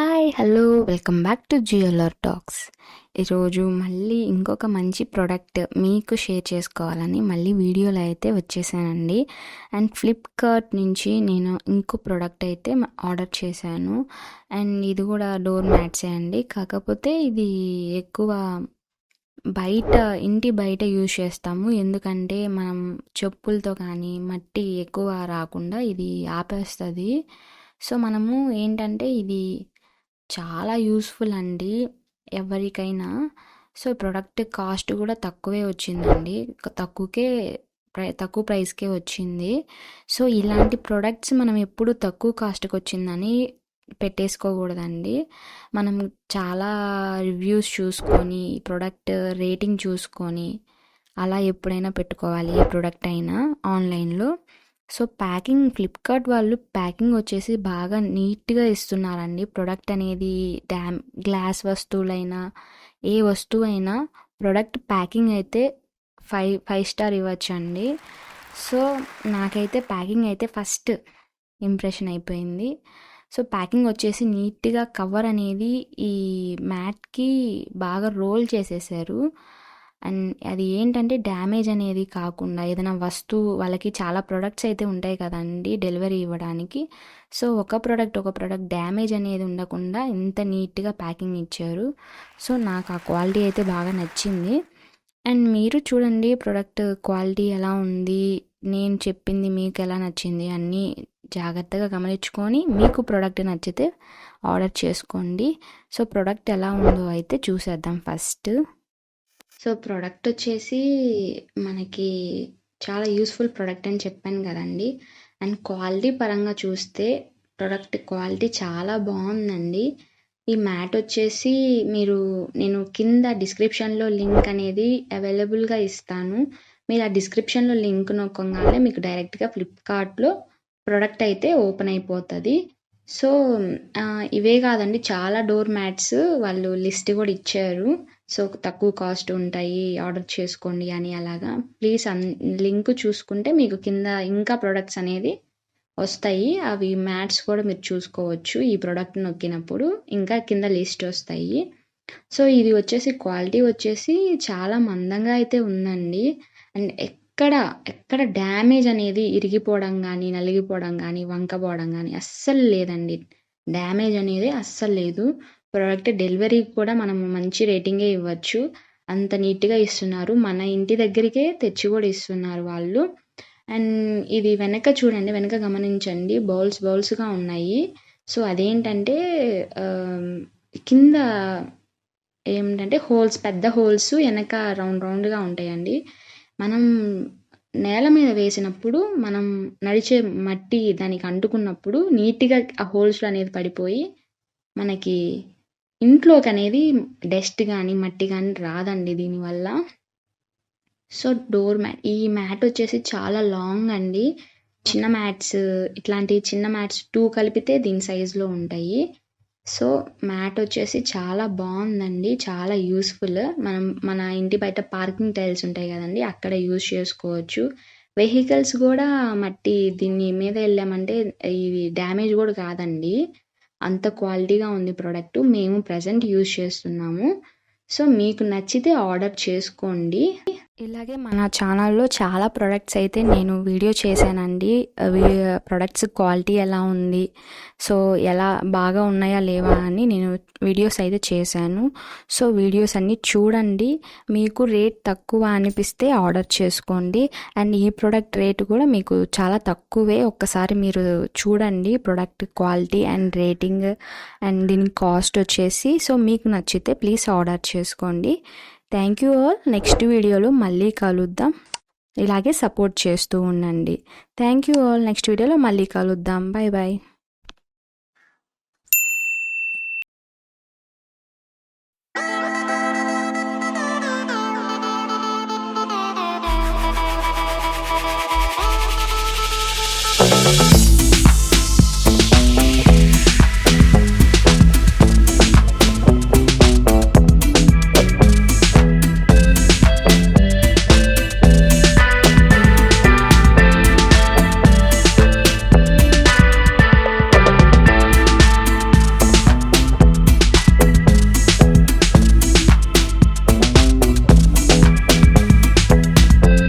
Hi hello welcome back to జియోలర్ talks ఈరోజు మళ్ళీ ఇంకొక మంచి ప్రోడక్ట్ మీకు షేర్ చేసుకోవాలని మళ్ళీ వీడియోలో అయితే వచ్చేసానండి. అండ్ ఫ్లిప్కార్ట్ నుంచి నేను ఇంకో ప్రోడక్ట్ అయితే ఆర్డర్ చేశాను. అండ్ ఇది కూడా డోర్ మ్యాట్సే అండి. కాకపోతే ఇది ఎక్కువ బయట ఇంటి బయట యూజ్ చేస్తాము. ఎందుకంటే మనం చెప్పులతో కానీ మట్టి ఎక్కువ రాకుండా ఇది ఆపేస్తుంది. సో మనము ఏంటంటే ఇది చాలా యూస్ఫుల్ అండి ఎవరికైనా. సో ప్రోడక్ట్ కాస్ట్ కూడా తక్కువే వచ్చిందండి. తక్కువకే ప్రై తక్కువ ప్రైస్కే వచ్చింది. సో ఇలాంటి ప్రోడక్ట్స్ మనం ఎప్పుడు తక్కువ కాస్ట్కి వచ్చిందని పెట్టేసుకోకూడదండి. మనం చాలా రివ్యూస్ చూసుకొని ప్రోడక్ట్ రేటింగ్ చూసుకొని అలా ఎప్పుడైనా పెట్టుకోవాలి ఏ ప్రోడక్ట్ అయినా ఆన్లైన్లో. సో ప్యాకింగ్ ఫ్లిప్కార్ట్ వాళ్ళు ప్యాకింగ్ వచ్చేసి బాగా నీట్గా ఇస్తున్నారండి. ప్రోడక్ట్ అనేది డ్యామ్ గ్లాస్ వస్తువులైనా ఏ వస్తువు అయినా ప్యాకింగ్ అయితే ఫైవ్ ఫైవ్ స్టార్ ఇవ్వచ్చండి. సో నాకైతే ప్యాకింగ్ అయితే ఫస్ట్ ఇంప్రెషన్ అయిపోయింది. సో ప్యాకింగ్ వచ్చేసి నీట్గా కవర్ అనేది ఈ మ్యాట్కి బాగా రోల్ చేసేసారు. అండ్ అది ఏంటంటే డ్యామేజ్ అనేది కాకుండా ఏదైనా వస్తువు వాళ్ళకి చాలా ప్రొడక్ట్స్ అయితే ఉంటాయి కదండి డెలివరీ ఇవ్వడానికి. సో ఒక ప్రోడక్ట్ ఒక ప్రోడక్ట్ డ్యామేజ్ అనేది ఉండకుండా ఇంత నీట్గా ప్యాకింగ్ ఇచ్చారు. సో నాకు ఆ క్వాలిటీ అయితే బాగా నచ్చింది. అండ్ మీరు చూడండి ప్రోడక్ట్ క్వాలిటీ ఎలా ఉంది నేను చెప్పింది మీకు ఎలా నచ్చింది అన్నీ జాగ్రత్తగా గమనించుకొని మీకు ప్రోడక్ట్ నచ్చితే ఆర్డర్ చేసుకోండి. సో ప్రోడక్ట్ ఎలా ఉందో అయితే చూసేద్దాం ఫస్ట్. సో ప్రోడక్ట్ వచ్చేసి మనకి చాలా యూస్ఫుల్ ప్రోడక్ట్ అని చెప్పాను కదండి. అండ్ క్వాలిటీ పరంగా చూస్తే ప్రోడక్ట్ క్వాలిటీ చాలా బాగుందండి. ఈ మ్యాట్ వచ్చేసి మీరు నేను కింద డిస్క్రిప్షన్లో లింక్ అనేది అవైలబుల్గా ఇస్తాను. మీరు ఆ డిస్క్రిప్షన్లో లింక్ నొక్కగానే మీకు డైరెక్ట్గా ఫ్లిప్కార్ట్లో ప్రోడక్ట్ అయితే ఓపెన్ అయిపోతుంది. సో ఇవే కాదండి చాలా డోర్ మ్యాట్స్ వాళ్ళు లిస్ట్ కూడా ఇచ్చారు. సో తక్కువ కాస్ట్ ఉంటాయి ఆర్డర్ చేసుకోండి అని అలాగా. ప్లీజ్ అన్ లింక్ చూసుకుంటే మీకు కింద ఇంకా ప్రొడక్ట్స్ అనేది వస్తాయి. అవి మ్యాట్స్ కూడా మీరు చూసుకోవచ్చు ఈ ప్రోడక్ట్ నొక్కినప్పుడు. ఇంకా కింద లిస్ట్ వస్తాయి. సో ఇది వచ్చేసి క్వాలిటీ వచ్చేసి చాలా మందంగా అయితే ఉందండి. అండ్ ఎక్కడ ఎక్కడ డ్యామేజ్ అనేది ఇరిగిపోవడం కానీ నలిగిపోవడం కానీ వంకపోవడం కానీ అస్సలు లేదండి. డ్యామేజ్ అనేది అస్సలు లేదు. ప్రోడక్ట్ డెలివరీకి కూడా మనం మంచి రేటింగే ఇవ్వచ్చు. అంత నీట్గా ఇస్తున్నారు. మన ఇంటి దగ్గరికే తెచ్చి కూడా ఇస్తున్నారు వాళ్ళు. అండ్ ఇది వెనక చూడండి వెనక గమనించండి. బౌల్స్ బౌల్స్గా ఉన్నాయి. సో అదేంటంటే కింద ఏమిటంటే హోల్స్ పెద్ద హోల్స్ వెనక రౌండ్ రౌండ్గా ఉంటాయండి. మనం నేల మీద వేసినప్పుడు మనం నడిచే మట్టి దానికి అంటుకున్నప్పుడు నీట్గా ఆ హోల్స్లో అనేది పడిపోయి మనకి ఇంట్లోకి అనేది డస్ట్ కానీ మట్టి కానీ రాదండి దీనివల్ల. సో డోర్ మ్యాట్ ఈ మ్యాట్ వచ్చేసి చాలా లాంగ్ అండి. చిన్న మ్యాట్స్ ఇట్లాంటి చిన్న మ్యాట్స్ టూ కలిపితే దీని సైజులో ఉంటాయి. సో మ్యాట్ వచ్చేసి చాలా బాగుందండి చాలా యూస్ఫుల్. మనం మన ఇంటి బయట పార్కింగ్ టైల్స్ ఉంటాయి కదండి అక్కడ యూజ్ చేసుకోవచ్చు. వెహికల్స్ కూడా మట్టి దీన్ని మీద వెళ్ళామంటే ఇది డ్యామేజ్ కూడా కాదండి. అంత క్వాలిటీగా ఉంది ప్రోడక్ట్ మేము ప్రజెంట్ యూజ్ చేస్తున్నాము. సో మీకు నచ్చితే ఆర్డర్ చేసుకోండి. ఇలాగే మన ఛానల్లో చాలా ప్రొడక్ట్స్ అయితే నేను వీడియో చేశానండి. అవి ప్రొడక్ట్స్ క్వాలిటీ ఎలా ఉంది సో ఎలా బాగా ఉన్నాయా లేవా అని నేను వీడియోస్ అయితే చేశాను. సో వీడియోస్ అన్నీ చూడండి. మీకు రేట్ తక్కువ అనిపిస్తే ఆర్డర్ చేసుకోండి. అండ్ ఈ ప్రోడక్ట్ రేట్ కూడా మీకు చాలా తక్కువే. ఒక్కసారి మీరు చూడండి product quality and rating and దీని కాస్ట్ వచ్చేసి సో మీకు నచ్చితే ప్లీజ్ ఆర్డర్ చేసుకోండి. థ్యాంక్ యూ ఆల్ నెక్స్ట్ వీడియోలో మళ్ళీ కలుద్దాం. ఇలాగే సపోర్ట్ చేస్తూ ఉండండి. థ్యాంక్ యూ ఆల్ నెక్స్ట్ వీడియోలో మళ్ళీ కలుద్దాం. Bye bye